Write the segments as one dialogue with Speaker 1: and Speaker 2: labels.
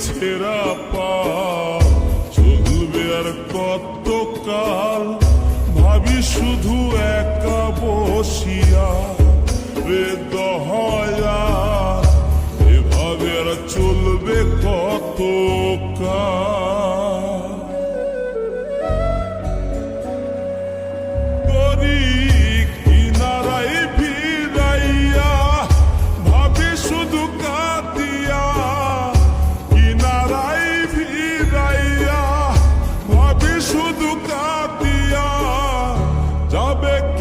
Speaker 1: ছেঁড়া পা, চলবে আর কত কাল ভাবি শুধু একা বসিয়া, রে দহয়া এভাবে আর চলবে কত কাল করি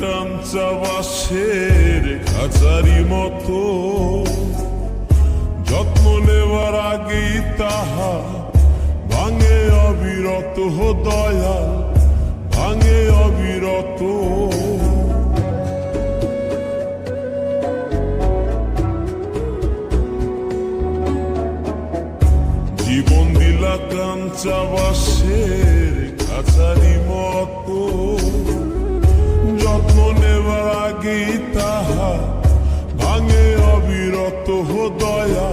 Speaker 1: কাঞ্চা বাসের খাঁচারি মতো। যত্ন নেওয়ার আগেই তাহা ভাঙে অবিরত দয়াল, ভাঙে অবিরত। জীবন দিলা কাঞ্চা বাসের কাছারি মতো। লাগে তাহা ভাঙে অবিরত হদয়া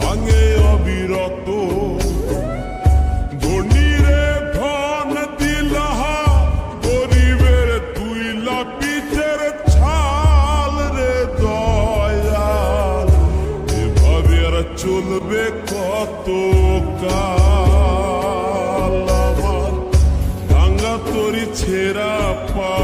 Speaker 1: ভাঙে অবিরত। কত কাল তরি ছেঁড়া পা